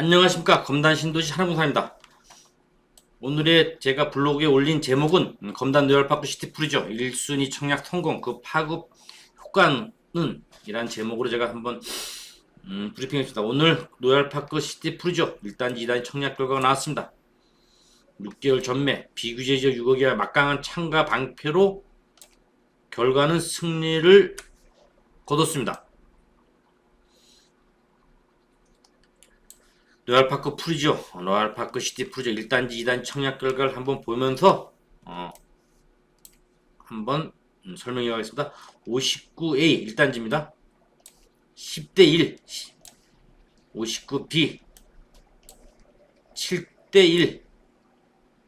안녕하십니까 검단 신도시 하나공사입니다. 오늘의 제가 블로그에 올린 제목은 음, 검단 노열파크 시티풀이죠. 1순위 청약 성공 그 파급 효과는 이란 제목으로 제가 한번 음, 브리핑했습니다. 오늘 노열파크 시티풀이죠. 1단지 2단지 청약 결과가 나왔습니다. 6개월 전매 비규제 지역 6억이와 막강한 창가 방패로 결과는 승리를 거뒀습니다. 로얄파크 풀이죠. 로얄파크 시티 풀이죠. 1단지, 2단지 청약 결과를 한번 보면서 어, 한번 음, 설명해 가겠습니다. 59A 1단지입니다. 10대 1 59B 7대 1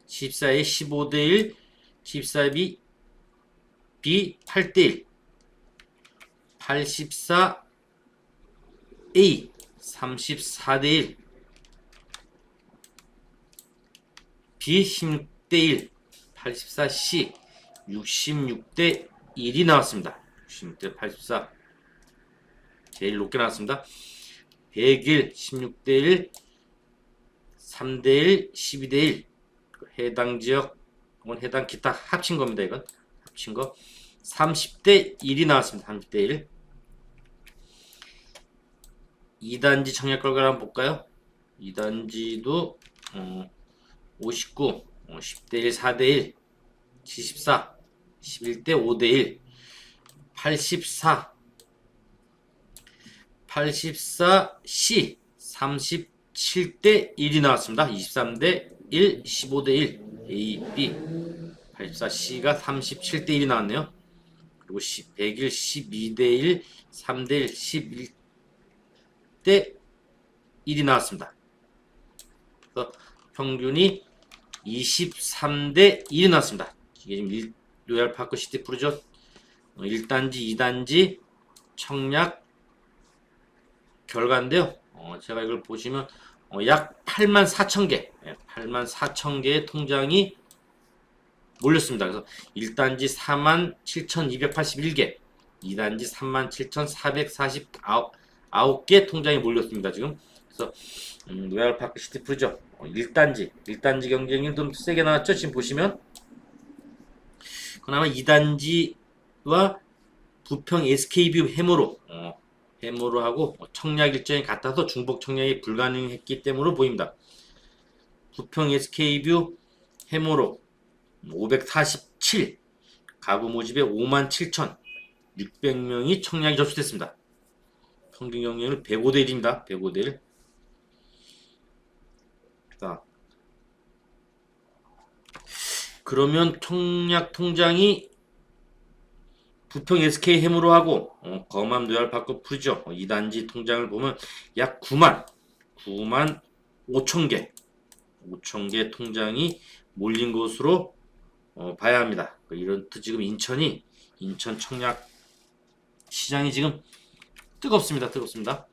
14A 15대 1 14B B 8대 1 84A 34대 1 B 16대 1 84C 66대 1이 나왔습니다. 66대 84 제일 높게 나왔습니다. 101 16대 1 3대 1 12대 1 해당 지역 혹은 해당 기타 합친 겁니다. 이건 합친 거 30대 1이 나왔습니다. 30대 1 2단지 청약 결과를 한번 볼까요? 2단지도 어, 59, 어, 10대 1, 4대 1, 74, 11대 5대 1, 84, 84C, 37대 1이 나왔습니다. 23대 1, 15대 1, A, B, 84C가 37대 1이 나왔네요. 그리고 10, 101, 12대 1, 3대 1, 11대 1이 나왔습니다. 그래서 평균이 23대 1이 나왔습니다. 이게 지금 1, 로얄 파크 시티 프로죠. 1단지, 2단지 청약 결과인데요. 어, 제가 이걸 보시면 어, 약 8만 4천 개, 8만 4천 개의 통장이 몰렸습니다. 그래서 1단지 4만 7,281개, 2단지 3만 7,449개 통장이 몰렸습니다. 지금 그래서 음, 로얄파크 시티 프로죠. 어, 1단지, 1단지 경쟁이 좀 세게 나왔죠. 지금 보시면 그나마 2단지와 부평 SK뷰 해모로 어, 해모로 하고 청약 일정이 같아서 중복 청약이 불가능했기 때문으로 보입니다. 부평 SK뷰 해모로 547 가구 모집에 57,600명이 청약이 접수됐습니다. 평균 경쟁률 105대 1입니다. 105대 1. 자, 그러면 청약 통장이 부평 SK 해무로 하고 어, 검암 노얄파크 풀이죠. 어, 2단지 통장을 보면 약 9만 9만 5천 개 5천 개 통장이 몰린 것으로 어, 봐야 합니다. 이런 또 지금 인천이 인천 청약 시장이 지금 뜨겁습니다. 뜨겁습니다.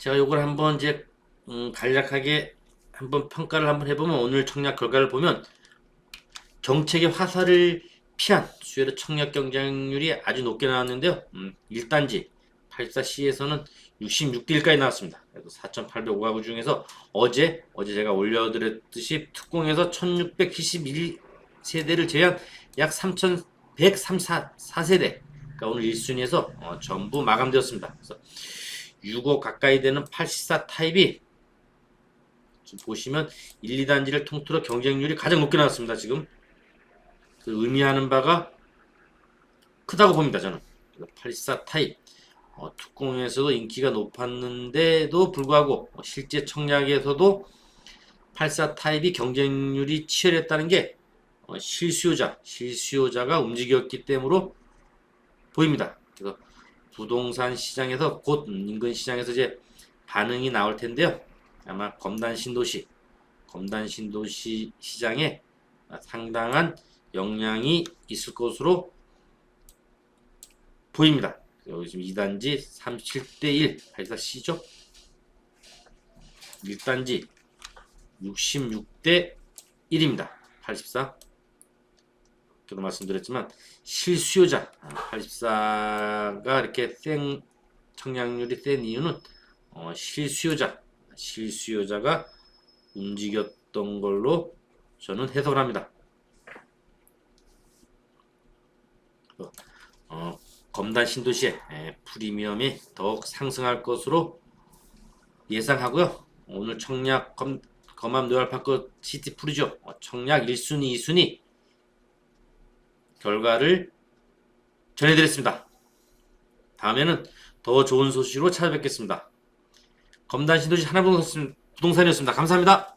제가 요걸 한번 이제 음, 간략하게 한번 평가를 한번 해보면 오늘 청약 결과를 보면 정책의 화살을 피한 수요일의 청약 경쟁률이 아주 높게 나왔는데요. 음, 1단지 84C에서는 66대 1까지 나왔습니다. 그래서 4,805가구 중에서 어제 어제 제가 올려드렸듯이 특공에서 1,671세대를 제한 약 3,134세대 그러니까 오늘 1순위에서 어, 전부 마감되었습니다. 그래서 6억 가까이 되는 84 타입이 지금 보시면 1, 2단지를 통틀어 경쟁률이 가장 높게 나왔습니다. 지금 그 의미하는 바가 크다고 봅니다. 저는 84 타입 어, 특공에서도 인기가 높았는데도 불구하고 어, 실제 청약에서도 84 타입이 경쟁률이 치열했다는 게 어, 실수요자, 실수요자가 움직였기 때문으로 보입니다. 그래서 부동산 시장에서 곧 인근 시장에서 이제 반응이 나올 텐데요. 아마 검단 신도시, 검단 신도시 시장에 상당한 영향이 있을 것으로 보입니다. 여기 지금 2단지 37대 1 84C죠. 1단지 66대 1입니다. 84. 아까도 말씀드렸지만 실수요자 84가 이렇게 생 청약률이 센 이유는 어, 실수요자, 실수요자가 움직였던 걸로 저는 해석을 합니다. 어, 검단 신도시의 에, 프리미엄이 더욱 상승할 것으로 예상하고요. 오늘 청약 검, 검암 노열파크 시티 프리죠. 어, 청약 1순위, 2순위 결과를 전해드렸습니다. 다음에는 더 좋은 소식으로 찾아뵙겠습니다. 검단 신도시 하나부동산이었습니다. 감사합니다.